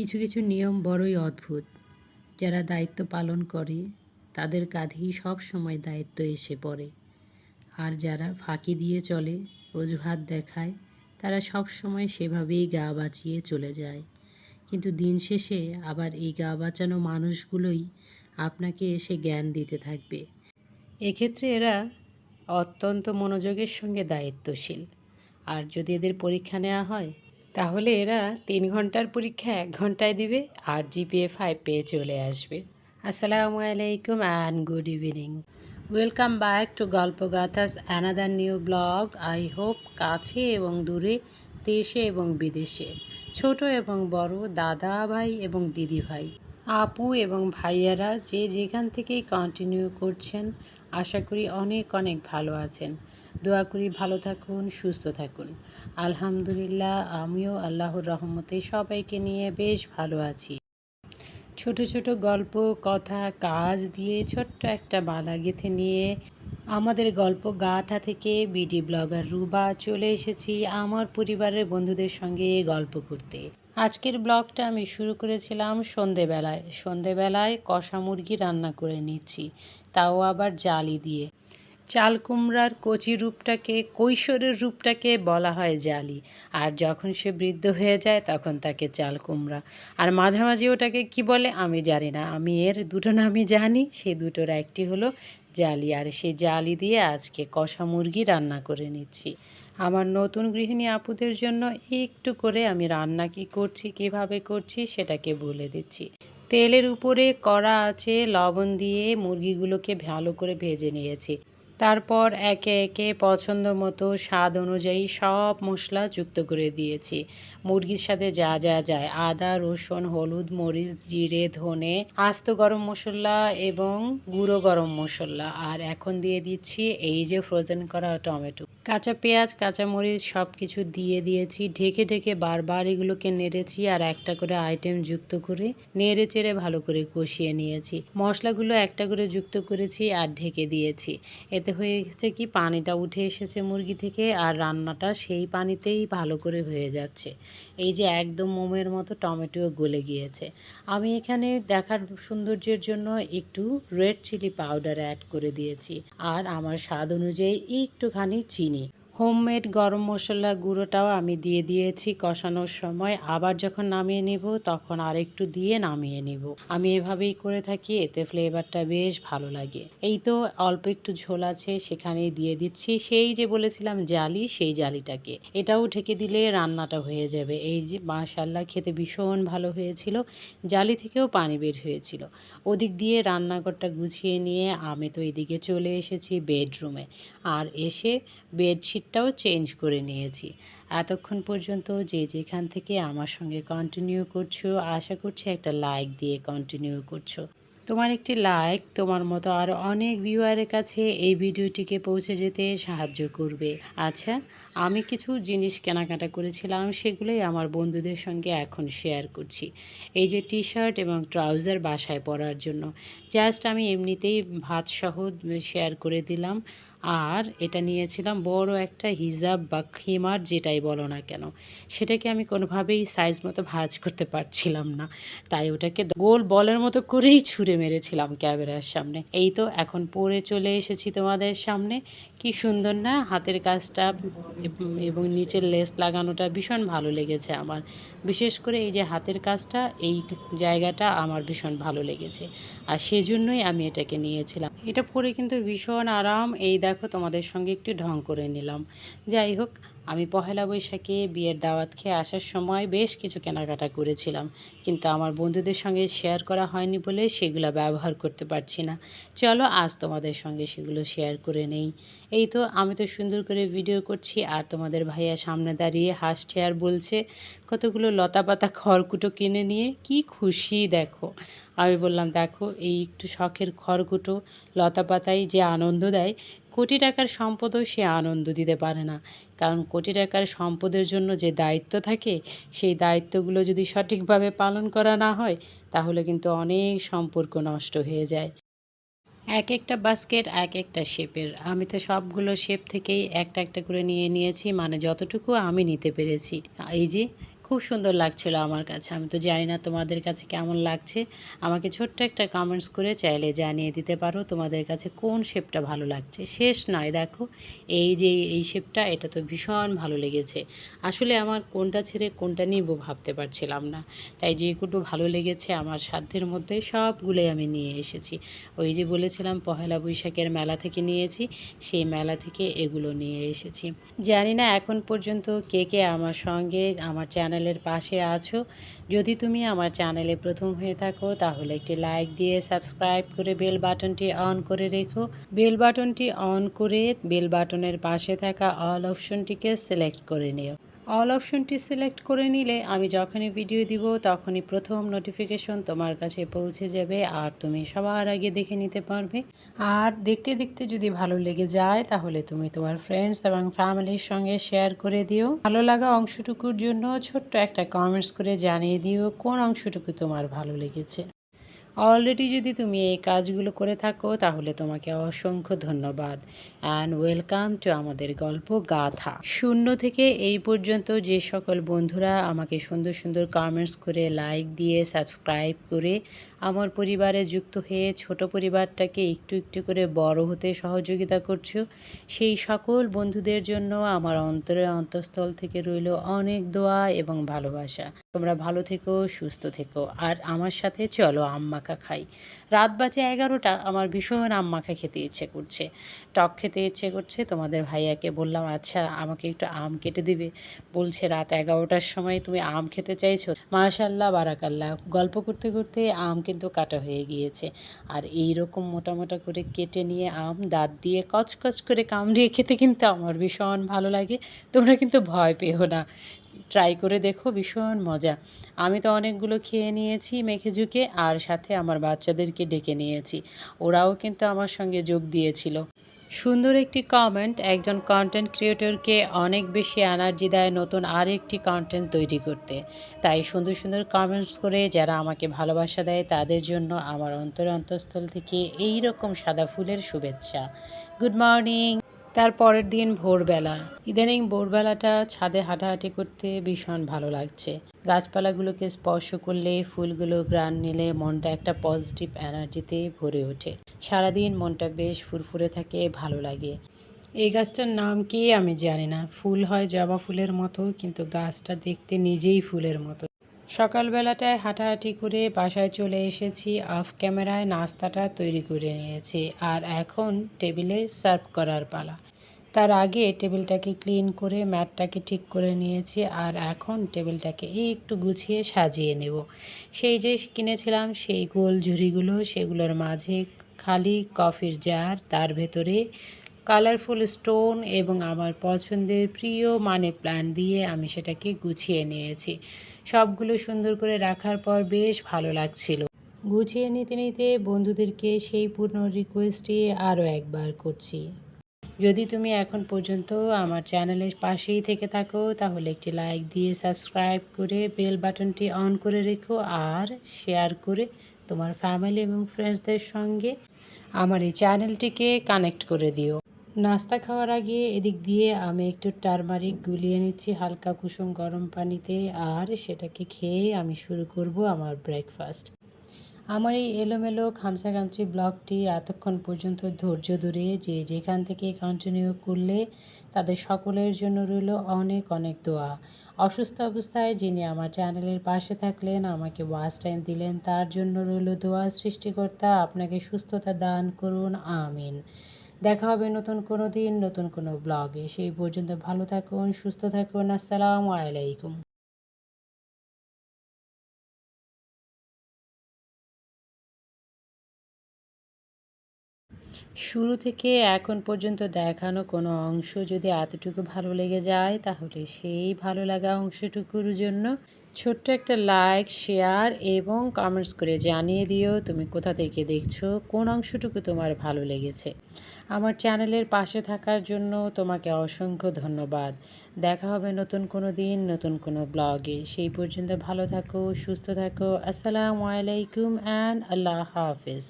কিছু কিছু নিয়ম বড়ই অদ্ভুত। যারা দায়িত্ব পালন করে, তাদের কাঁধেই সব সময় দায়িত্ব এসে পড়ে। আর যারা ফাঁকি দিয়ে চলে, অজুহাত দেখায়, তারা সব সময় সেভাবেই গা বাঁচিয়ে চলে যায়। কিন্তু দিন শেষে আবার এই গা বাঁচানো মানুষগুলোই আপনাকে এসে জ্ঞান দিতে থাকবে। এক্ষেত্রে এরা অত্যন্ত মনোযোগের সঙ্গে দায়িত্বশীল। আর যদি এদের পরীক্ষা নেওয়া হয় তাহলে এরা তিন ঘণ্টার পরীক্ষা এক ঘন্টায় দিবে আর জিপিএ ফাইভ পেয়ে চলে আসবে। আসসালামু আলাইকুম and good evening welcome back to Golpo Gathas another new blog I hope কাছে এবং দূরে, দেশে এবং বিদেশে, ছোট এবং বড়, দাদা ভাই এবং দিদি ভাই। আপু এবং ভাইয়ারা যে যেখান থেকেই কন্টিনিউ করছেন, আশা করি অনেক অনেক ভালো আছেন। দোয়া করি ভালো থাকুন, সুস্থ থাকুন। আলহামদুলিল্লাহ, আমিও আল্লাহর রহমতে সবাইকে নিয়ে বেশ ভালো আছি। ছোট ছোট গল্প, কথা, কাজ দিয়ে ছোট্ট একটা বালা গেথে নিয়ে আমাদের গল্প গাথা থেকে বিডি ব্লগার রুবা চলে এসেছি আমার পরিবারের বন্ধুদের সঙ্গে গল্প করতে। আজকের ব্লগটা আমি শুরু করেছিলাম সন্ধেবেলায়। সন্ধেবেলায় কষা মুরগি রান্না করে নিচ্ছি, তাও আবার জালি দিয়ে। চাল কুমড়ার কচি রূপটাকে, কৈশোরের রূপটাকে বলা হয় জালি। আর যখন সে বৃদ্ধ হয়ে যায়, তখন তাকে চাল কুমড়া। আর মাঝামাঝি ওটাকে কি বলে আমি জানি না। আমি এর দুটো নামই জানি, সে দুটোর একটি হলো জালি, আর সেই জালি দিয়ে আজকে কষা মুরগি রান্না করে নিচ্ছি। আমার নতুন গৃহিণী আপুদের জন্য একটু করে আমি রান্না কি করছি, কীভাবে করছি সেটাকে বলে দিচ্ছি। তেলের উপরে কড়া আছে, লবণ দিয়ে মুরগিগুলোকে ভালো করে ভেজে নিয়েছি। তারপর একে একে পছন্দ মতো স্বাদ অনুযায়ী সব মশলা যুক্ত করে দিয়েছি। মুরগির সাথে যা যা যায়, আদা, রসুন, হলুদ, মরিচ, জিরে, ধনে, আস্ত গরম মশলা এবং গুঁড়ো গরম মশলা। আর এখন দিয়ে দিচ্ছি এই যে ফ্রোজেন করা টমেটো। কাঁচা পেঁয়াজ, কাঁচা মরিচ সব কিছু দিয়ে দিয়েছি। ঢেকে ঢেকে বারবার এগুলোকে নেড়েছি আর একটা করে আইটেম যুক্ত করে নেড়ে চেড়ে ভালো করে কষিয়ে নিয়েছি। মশলাগুলো একটা করে যুক্ত করেছি আর ঢেকে দিয়েছি। এতে হয়ে গেছে কি, পানিটা উঠে এসেছে মুরগি থেকে আর রান্নাটা সেই পানিতেই ভালো করে হয়ে যাচ্ছে। এই যে একদম মোমের মতো টমেটো গলে গিয়েছে। আমি এখানে দেখার সৌন্দর্যের জন্য একটু রেড চিলি পাউডার অ্যাড করে দিয়েছি। আর আমার স্বাদ অনুযায়ী একটুখানি চিনি হোমমেড গরম মশলা গুঁড়োটাও আমি দিয়ে দিয়েছি কষানোর সময়। আবার যখন নামিয়ে নিব, তখন আরেকটু দিয়ে নামিয়ে নিব। আমি এভাবেই করে থাকি, এতে ফ্লেভারটা বেশ ভালো লাগে। এই তো অল্প একটু ঝোল আছে, সেখানেই দিয়ে দিচ্ছি। সেই যে বলেছিলাম জালি, সেই জালিটাকে। এটাও ঢেকে দিলে রান্নাটা হয়ে যাবে। এই যে মাশাল্লাহ খেতে ভীষণ ভালো হয়েছিল। জালি থেকেও পানি বের হয়েছিল। ওদিক দিয়ে রান্নাঘরটা গুছিয়ে নিয়ে আমি তো এদিকে চলে এসেছি বেডরুমে। আর এসে বেডশিট সেটটাও চেঞ্জ করে নিয়েছি। এতক্ষণ পর্যন্ত যে যেখান থেকে আমার সঙ্গে কন্টিনিউ করছ, আশা করছি একটা লাইক দিয়ে কন্টিনিউ করছ। তোমার একটি লাইক তোমার মতো আরও অনেক ভিউয়ারের কাছে এই ভিডিওটিকে পৌঁছে যেতে সাহায্য করবে। আচ্ছা আমি কিছু জিনিস কেনাকাটা করেছিলাম, সেগুলোই আমার বন্ধুদের সঙ্গে এখন শেয়ার করছি। এই যে টি শার্ট এবং ট্রাউজার বাসায় পরার জন্য। জাস্ট আমি এমনিতেই ভাত সহ শেয়ার করে দিলাম। আর এটা নিয়েছিলাম বড় একটা হিজাব বা খিমার, যেটাই বলো না কেন। সেটাকে আমি কোনোভাবেই সাইজ মতো ভাজ করতে পারছিলাম না। তাই ওটাকে গোল বলের মতো করেই ছুঁড়ে মেরেছিলাম ক্যামেরার সামনে। এই তো এখন পরে চলে এসেছি তোমাদের সামনে। কি সুন্দর না, হাতের কাজটা এবং নিচের লেস লাগানোটা ভীষণ ভালো লেগেছে আমার। বিশেষ করে এই যে হাতের কাজটা, এই জায়গাটা আমার ভীষণ ভালো লেগেছে। আর সেজন্যই আমি এটাকে নিয়েছিলাম। এটা পরে কিন্তু ভীষণ আরাম। এই দেখো তোমাদের সঙ্গে একটু ঢং করে নিলাম। যাই হোক আমি পহেলা বৈশাখে বিয়ের দাওয়াত খেয়ে আসার সময় বেশ কিছু কেনাকাটা করেছিলাম। কিন্তু আমার বন্ধুদের সঙ্গে শেয়ার করা হয়নি বলে সেগুলো ব্যবহার করতে পারছি না। চলো আজ তোমাদের সঙ্গে সেগুলো শেয়ার করে নেই। এই তো, আমি তো সুন্দর করে ভিডিও করছি আর তোমাদের ভাইয়া সামনে দাঁড়িয়ে হাসছে আর বলছে, কতগুলো লতা পাতা খড়কুটো কিনে নিয়ে কি খুশি দেখো। আমি বললাম, দেখো, এই একটু শখের খড়কুটো লতা পাতায় যে আনন্দ দেয় কোটি টাকার সম্পদও সে আনন্দ দিতে পারে না। কারণ কোটি টাকার সম্পদের জন্য যে দায়িত্ব থাকে, সেই দায়িত্বগুলো যদি সঠিকভাবে পালন করা না হয়, তাহলে কিন্তু অনেক সম্পর্ক নষ্ট হয়ে যায়। এক একটা বাস্কেট, এক একটা শেপের। আমি তো সবগুলো শেপ থেকেই একটা একটা করে নিয়ে নিয়েছি মানে যতটুকু আমি নিতে পেরেছি। এই যে খুব সুন্দর লাগছিল আমার কাছে। আমি তো জানি না তোমাদের কাছে কেমন লাগছে। আমাকে ছোট্ট একটা কমেন্টস করে চাইলে জানিয়ে দিতে পারো তোমাদের কাছে কোন শেপটা ভালো লাগছে। শেষ নয়, দেখো, এই যে এই শেপটা এটা তো ভীষণ ভালো লেগেছে। আসলে আমার কোনটা ছেড়ে কোনটা নিব ভাবতে পারছিলাম না। তাই যেগুলো ভালো লেগেছে আমার সাধ্যের মধ্যে সবগুলোই আমি নিয়ে এসেছি। ওই যে বলেছিলাম, পহেলা বৈশাখের মেলা থেকে নিয়েছি, সেই মেলা থেকে এগুলো নিয়ে এসেছি। জানি না এখন পর্যন্ত কে কে আমার সঙ্গে, আমার চ্যানেলের পাশে আছো। যদি তুমি আমার চ্যানেলে প্রথম হয়ে থাকো, তাহলে একটি লাইক দিয়ে সাবস্ক্রাইব করে বেল বাটনটি অন করে রেখো। বেল বাটনটি অন করে বেল বাটনের পাশে থাকা অল অপশনটিকে সিলেক্ট করে নিও। অল অপশনটি সিলেক্ট করে নিলে আমি যখনই ভিডিও দিব, তখনই প্রথম নোটিফিকেশন তোমার কাছে পৌঁছে যাবে আর তুমি সবার আগে দেখে নিতে পারবে। আর দেখতে দেখতে যদি ভালো লেগে যায়, তাহলে তুমি তোমার ফ্রেন্ডস এবং ফ্যামিলির সঙ্গে শেয়ার করে দিও। ভালো লাগা অংশটুকুর জন্য ছোট্ট একটা কমেন্টস করে জানিয়ে দিও কোন অংশটুকু তোমার ভালো লেগেছে। অলরেডি যদি তুমি এই কাজগুলো করে থাকো, তাহলে তোমাকে অসংখ্য ধন্যবাদ। অ্যান্ড ওয়েলকাম টু আমাদের গল্প গাথা। শূন্য থেকে এই পর্যন্ত যে সকল বন্ধুরা আমাকে সুন্দর সুন্দর কমেন্টস করে লাইক দিয়ে সাবস্ক্রাইব করে আমার পরিবারে যুক্ত হয়ে ছোট পরিবারটাকে একটু একটু করে বড় হতে সহযোগিতা করছ, সেই সকল বন্ধুদের জন্য আমার অন্তরের অন্তঃস্থল থেকে রইল অনেক দোয়া এবং ভালোবাসা। তোমরা ভালো থেকো, সুস্থ থেকো। আর আমার সাথে চলো, আম্মা মাখা খাই। রাত বাজে এগারোটা, আমার ভীষণ আম মাখা খেতে ইচ্ছে করছে। টক খেতে ইচ্ছে করছে, তোমাদের ভাইয়াকে বললাম আচ্ছা আমাকে একটু আম কেটে দিবে। বলছে, রাত এগারোটার সময় তুমি আম খেতে চাইছো? মাশাল্লাহ বারাকাল্লাহ। গল্প করতে করতে আম কিন্তু কাটা হয়ে গিয়েছে। আর এই রকম মোটা মোটা করে কেটে নিয়ে আম, দাঁত দিয়ে কচকচ করে কামড়িয়ে খেতে কিন্তু আমার ভীষণ ভালো লাগে। তোমরা কিন্তু ভয় পেও না। ট্রাই করে দেখো, ভীষণ মজা। আমি তো অনেকগুলো খেয়ে নিয়েছি মেখে ঝুঁকে আর সাথে আমার বাচ্চাদেরকে ডেকে নিয়েছি। ওরাও কিন্তু আমার সঙ্গে যোগ দিয়েছিল। সুন্দর একটি কমেন্ট একজন কন্টেন্ট ক্রিয়েটরকে অনেক বেশি এনার্জি দেয় নতুন আর একটি কন্টেন্ট তৈরি করতে। তাই সুন্দর সুন্দর কমেন্টস করে যারা আমাকে ভালোবাসা দেয়, তাদের জন্য আমার অন্তর অন্তঃস্থল থেকে এই রকম সাদা ফুলের শুভেচ্ছা। গুড মর্নিং তার পরের দিন ভোরবেলা। ইদানিং ভোরবেলাটা ছাদে হাঁটাহাঁটি করতে ভীষণ ভালো লাগছে। গাছপালাগুলোকে স্পর্শ করলে ফুলগুলো গ্রান নিলে মনটা একটা পজিটিভ এনার্জিতে ভরে ওঠে। সারাদিন মনটা বেশ ফুরফুরে থাকে, ভালো লাগে। এই গাছটার নাম কি আমি জানি না। ফুল হয় জবা ফুলের মতো, কিন্তু গাছটা দেখতে নিজেই ফুলের মতো। সকালবেলাটায় হাঁটাহাঁটি করে বাসায় চলে এসেছি। অফ ক্যামেরায় নাস্তাটা তৈরি করে নিয়েছি আর এখন টেবিলে সার্ভ করার পালা। তার আগে টেবিলটাকে ক্লিন করে ম্যাটটাকে ঠিক করে নিয়েছি আর এখন টেবিলটাকে একটু গুছিয়ে সাজিয়ে নেব। সেই যে কিনেছিলাম সেই গোল ঝুড়িগুলো সেগুলোর মাঝে খালি কফির জার, তার ভেতরে কালারফুল স্টোন এবং আমার পছন্দের প্রিয় মানে প্ল্যান্ট দিয়ে আমি সেটাকে গুছিয়ে নিয়েছি। সবগুলো সুন্দর করে রাখার পর বেশ ভালো লাগছিল। গুছিয়ে নিতে নিতে বন্ধুদেরকে সেই পূর্ণ রিকোয়েস্টই আরও একবার করছি। যদি তুমি এখন পর্যন্ত আমার চ্যানেলের পাশেই থেকে থাকো, তাহলে একটি লাইক দিয়ে সাবস্ক্রাইব করে বেল বাটনটি অন করে রেখো আর শেয়ার করে তোমার ফ্যামিলি এবং ফ্রেন্ডসদের সঙ্গে আমার এই চ্যানেলটিকে কানেক্ট করে দিও। নাস্তা খাওয়ার আগে এদিক দিয়ে আমি একটু টারমারিক গুলিয়ে নিচ্ছি, হালকা কুসুম গরম পানিতে, আর সেটাকে খেয়ে আমি শুরু করব আমার ব্রেকফাস্ট আমার এই এলোমেলো খামসাখামচি ব্লগটি এতক্ষণ পর্যন্ত ধৈর্য ধরে যে যেখান থেকে কন্টিনিউ করলে তাদের সকলের জন্য রইল অনেক অনেক দোয়া। অসুস্থ অবস্থায় যিনি আমার চ্যানেলের পাশে থাকলেন, আমাকে ওয়াচ টাইম দিলেন, তার জন্য রইল দোয়া সৃষ্টিকর্তা। আপনাকে সুস্থতা দান করুন, আমিন। দেখা হবে নতুন কোনো দিন, নতুন কোনো ব্লগে সেই পর্যন্ত ভালো থাকুন, সুস্থ থাকুন, আসসালামু আলাইকুম। শুরু থেকে এখন পর্যন্ত দেখানো কোনো অংশ যদি এতটুকু ভালো লেগে যায়, তাহলে সেই ভালো লাগা অংশটুকুর জন্য ছোট্ট একটা লাইক শেয়ার এবং কমেন্টস করে জানিয়ে দিও তুমি কোথা থেকে দেখছ, কোন অংশটুকু তোমার ভালো লেগেছে। আমার চ্যানেলের পাশে থাকার জন্য তোমাকে অসংখ্য ধন্যবাদ। দেখা হবে নতুন কোনো দিন, নতুন কোনো ব্লগে সেই পর্যন্ত ভালো থাকো, সুস্থ থাকো। আসসালামু আলাইকুম অ্যান্ড আল্লাহ হাফিজ।